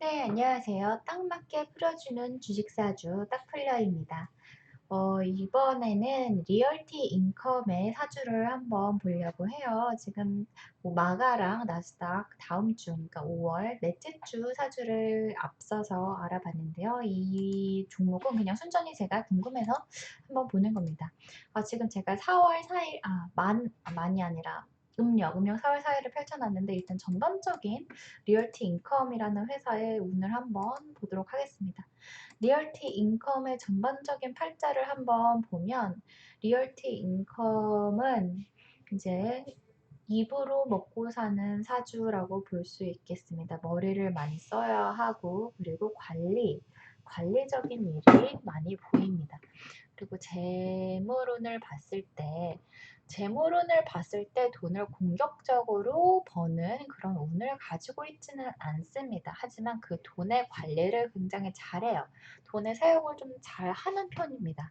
네, 안녕하세요. 딱 맞게 풀어주는 주식사주 딱풀려입니다. 어, 이번에는 리얼티 인컴의 사주를 한번 보려고 해요. 지금 뭐 마가랑 나스닥 다음 주, 그러니까 5월 넷째 주 사주를 앞서서 알아봤는데요. 이 종목은 그냥 순전히 제가 궁금해서 한번 보는 겁니다. 아, 지금 제가 4월 4일, 아, 만, 아, 만이 아니라 음력, 음력 4월 4일을 펼쳐놨는데 일단 전반적인 리얼티 인컴이라는 회사의 운을 한번 보도록 하겠습니다. 리얼티 인컴의 전반적인 팔자를 한번 보면 리얼티 인컴은 이제 입으로 먹고 사는 사주라고 볼 수 있겠습니다. 머리를 많이 써야 하고 그리고 관리, 관리적인 일이 많이 보입니다. 그리고 재물운을 봤을 때 재물운을 봤을 때 돈을 공격적으로 버는 그런 운을 가지고 있지는 않습니다. 하지만 그 돈의 관리를 굉장히 잘해요. 돈의 사용을 좀 잘하는 편입니다.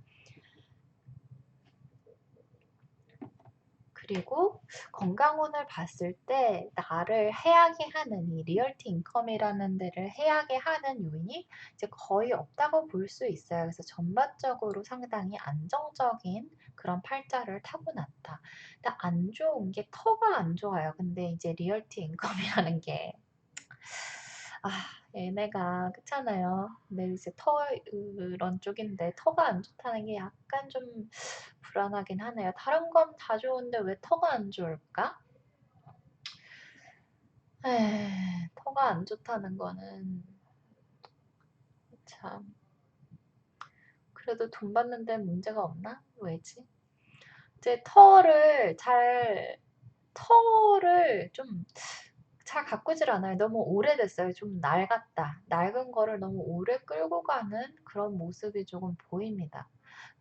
그리고 건강운을 봤을 때 나를 해하게 하는 이 리얼티 인컴이라는 데를 해하게 하는 요인이 이제 거의 없다고 볼 수 있어요. 그래서 전반적으로 상당히 안정적인 그런 팔자를 타고났다. 근데 안 좋은 게 터가 안 좋아요. 근데 이제 리얼티 인컴이라는 게 아, 얘네가 그렇잖아요. 근데 이제 터 그런 쪽인데 터가 안 좋다는 게 약간 좀 불안하긴 하네요. 다른 건 다 좋은데 왜 터가 안 좋을까? 에, 터가 안 좋다는 거는 참 그래도 돈 받는 데 문제가 없나? 왜지? 이제 터를 잘 터를 좀 잘 가꾸질 않아요. 너무 오래됐어요. 좀 낡았다. 낡은 거를 너무 오래 끌고 가는 그런 모습이 조금 보입니다.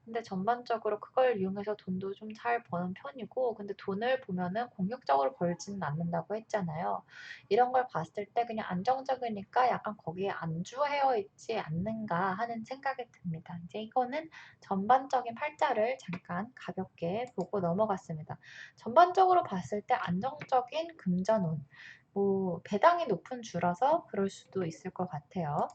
근데 전반적으로 그걸 이용해서 돈도 좀 잘 버는 편이고 근데 돈을 보면은 공격적으로 벌지는 않는다고 했잖아요. 이런 걸 봤을 때 그냥 안정적이니까 약간 거기에 안주해 있지 않는가 하는 생각이 듭니다. 이제 이거는 전반적인 팔자를 잠깐 가볍게 보고 넘어갔습니다. 전반적으로 봤을 때 안정적인 금전운 뭐 배당이 높은 주라서 그럴 수도 있을 것 같아요.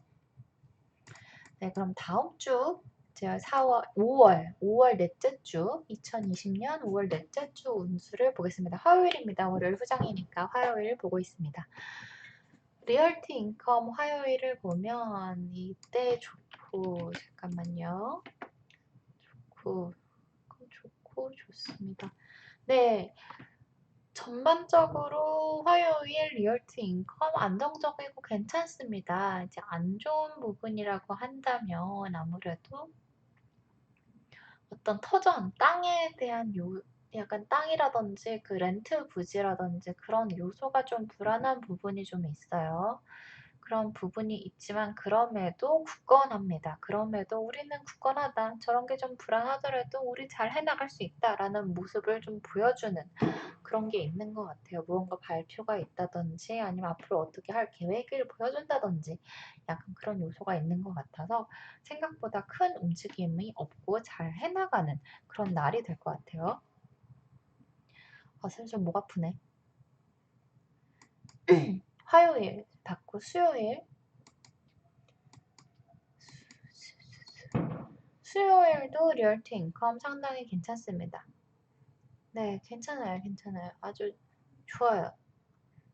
네, 그럼 다음 주 제가 4월, 5월, 5월 넷째 주, 2020년 5월 넷째 주 운수를 보겠습니다. 화요일입니다. 월요일 후장이니까 화요일 보고 있습니다. 리얼티 인컴 화요일을 보면 이때 좋고 잠깐만요. 좋고 좋고 좋습니다. 네. 전반적으로 화요일 리얼티 인컴 안정적이고 괜찮습니다. 이제 안 좋은 부분이라고 한다면 아무래도 어떤 터전, 땅에 대한 요, 약간 땅이라든지 그 렌트 부지라든지 그런 요소가 좀 불안한 부분이 좀 있어요. 그런 부분이 있지만 그럼에도 굳건합니다. 그럼에도 우리는 굳건하다. 저런 게 좀 불안하더라도 우리 잘 해나갈 수 있다라는 모습을 좀 보여주는 그런 게 있는 것 같아요. 무언가 발표가 있다든지 아니면 앞으로 어떻게 할 계획을 보여준다든지 약간 그런 요소가 있는 것 같아서 생각보다 큰 움직임이 없고 잘 해나가는 그런 날이 될 것 같아요. 아, 슬슬 목 아프네. 화요일 받고 수요일 수요일도 리얼티 인컴 상당히 괜찮습니다. 네, 괜찮아요, 괜찮아요. 아주 좋아요.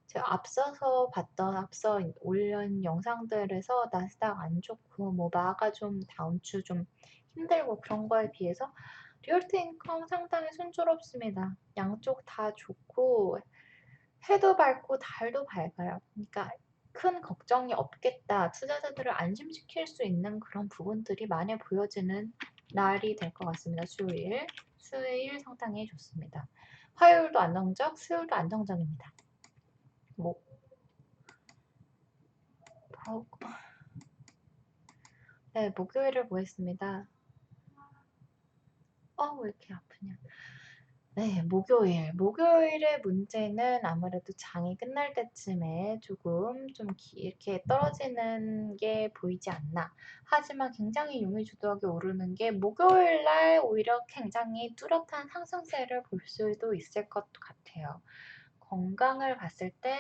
제가 앞서서 봤던 앞서 올린 영상들에서 나스닥 안 좋고 뭐 마가 좀 다음 주 좀 힘들고 그런 거에 비해서 리얼티 인컴 상당히 순조롭습니다. 양쪽 다 좋고 해도 밝고 달도 밝아요. 그러니까 큰 걱정이 없겠다. 투자자들을 안심시킬 수 있는 그런 부분들이 많이 보여지는 날이 될 것 같습니다. 수요일. 수요일 상당히 좋습니다. 화요일도 안정적, 수요일도 안정적입니다. 목. 네, 목요일을 보겠습니다. 어, 왜 이렇게 아프냐. 네, 목요일. 목요일의 문제는 아무래도 장이 끝날 때쯤에 조금 좀 이렇게 떨어지는 게 보이지 않나. 하지만 굉장히 용의주도하게 오르는 게 목요일 날 오히려 굉장히 뚜렷한 상승세를 볼 수도 있을 것 같아요. 건강을 봤을 때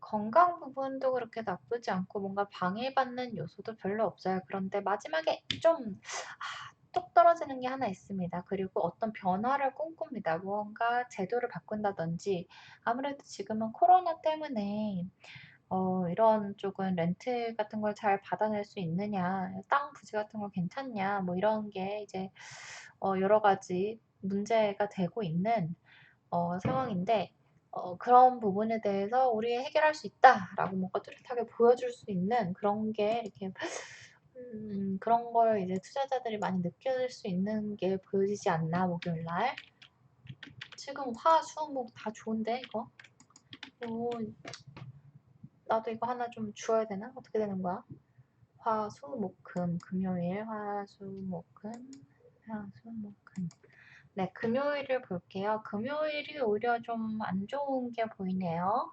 건강 부분도 그렇게 나쁘지 않고 뭔가 방해받는 요소도 별로 없어요. 그런데 마지막에 좀 아, 뚝 떨어지는 게 하나 있습니다. 그리고 어떤 변화를 꿈꿉니다. 무언가 제도를 바꾼다든지 아무래도 지금은 코로나 때문에 어, 이런 쪽은 렌트 같은 걸 잘 받아낼 수 있느냐, 땅 부지 같은 거 괜찮냐, 뭐 이런 게 이제 어, 여러 가지 문제가 되고 있는 어, 상황인데 어, 그런 부분에 대해서 우리 해결할 수 있다라고 뭔가 뚜렷하게 보여줄 수 있는 그런 게 이렇게 음, 그런 걸 이제 투자자들이 많이 느낄 수 있는 게 보여지지 않나 목요일 날. 지금 화, 수, 목 다 좋은데 이거. 오, 나도 이거 하나 좀 주어야 되나? 어떻게 되는 거야? 화, 수, 목, 금, 금요일, 화, 수, 목, 금, 화, 수, 목, 금. 네, 금요일을 볼게요. 금요일이 오히려 좀 안 좋은 게 보이네요.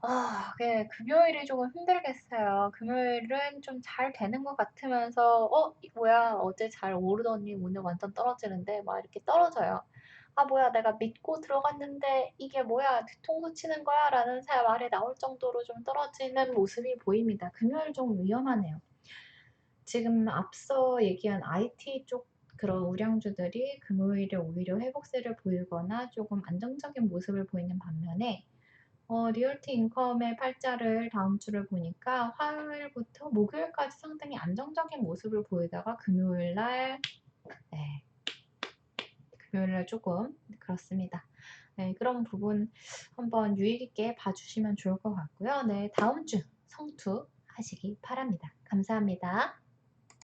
아, 네, 금요일이 조금 힘들겠어요. 금요일은 좀 잘 되는 것 같으면서, 어, 이 뭐야, 어제 잘 오르더니 오늘 완전 떨어지는데, 막 이렇게 떨어져요. 아, 뭐야, 내가 믿고 들어갔는데, 이게 뭐야, 뒤통수 치는 거야? 라는 사- 말이 나올 정도로 좀 떨어지는 모습이 보입니다. 금요일 좀 위험하네요. 지금 앞서 얘기한 IT 쪽 그런 우량주들이 금요일에 오히려 회복세를 보이거나 조금 안정적인 모습을 보이는 반면에 어, 리얼티 인컴의 팔자를 다음 주를 보니까 화요일부터 목요일까지 상당히 안정적인 모습을 보이다가 금요일 날, 네, 금요일 날 조금 그렇습니다. 네, 그런 부분 한번 유익 있게 봐주시면 좋을 것 같고요. 네, 다음 주 성투 하시기 바랍니다. 감사합니다.